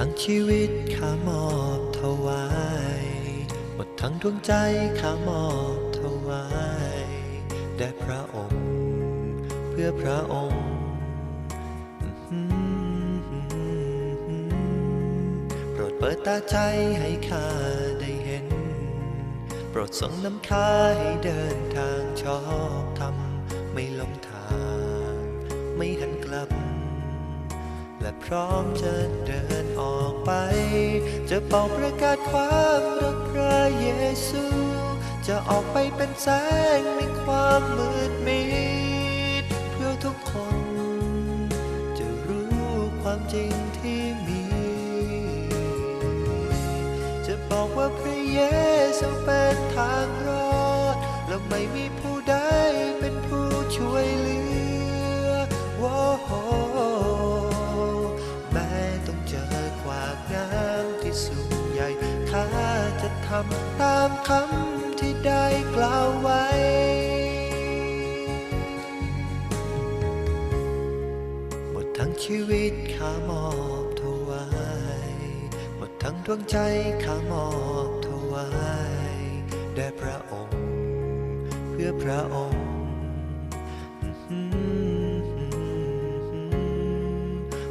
ทั้งชีวิตข้ามอบถวาย หมดทั้งดวงใจข้ามอบถวายแด่พระองค์ เพื่อพระองค์ โปรดเปิดตาใจให้ข้าได้เห็น โปรดทรงนำข้าให้เดินทางชอบธรรมไม่หลงทาง ไม่หันกลับ และพร้อมจะเดินออกไป จะเป่าประกาศความรักพระเยซู จะออกไปเป็นแสงในความมืดมิด เพื่อทุกคน จะรู้ความจริงที่มี จะบอกว่าพระเยซูเป็นทางรอด และไม่มีผู้ใดเป็นผู้ช่วยเหลือ ข้าจะทำตามคำที่ได้กล่าวไว้ หมดทั้งชีวิตข้ามอบถวาย หมดทั้งดวงใจข้ามอบถวายแด่พระองค์ เพื่อพระองค์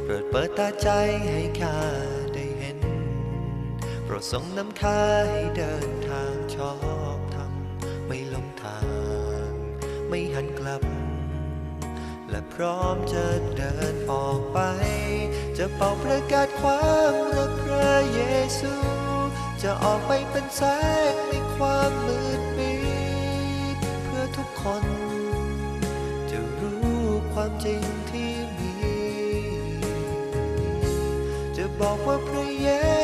โปรดเปิดตาใจให้ข้า โปรดทรงนำข้าให้เดินทางชอบธรรมไม่หลงทาง ไม่หันกลับ และพร้อมจะเดินออกไป จะเป่าประกาศความรักพระเยซู จะออกไปเป็นแสงในความมืดมิดเพื่อทุกคน จะรู้ความจริงที่มี จะบอกว่าพระเย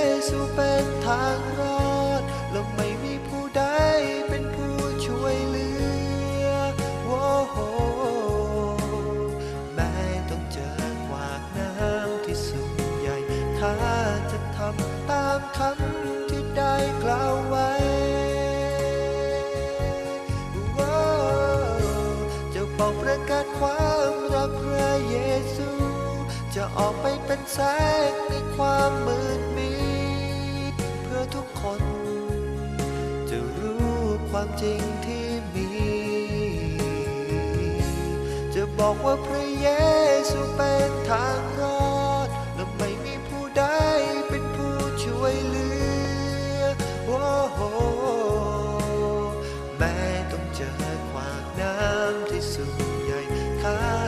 จะออกไปเป็นแสงในความมืดมิดเพื่อทุกคน จะรู้ความจริงที่มี จะบอกว่าพระเยซูเป็นทางรอด และไม่มีผู้ใดเป็นผู้ช่วยเหลือโอ้โหแม้ต้องเจอขวากน้ำที่สูงใหญ่ข้า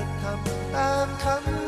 จะทำตามคำ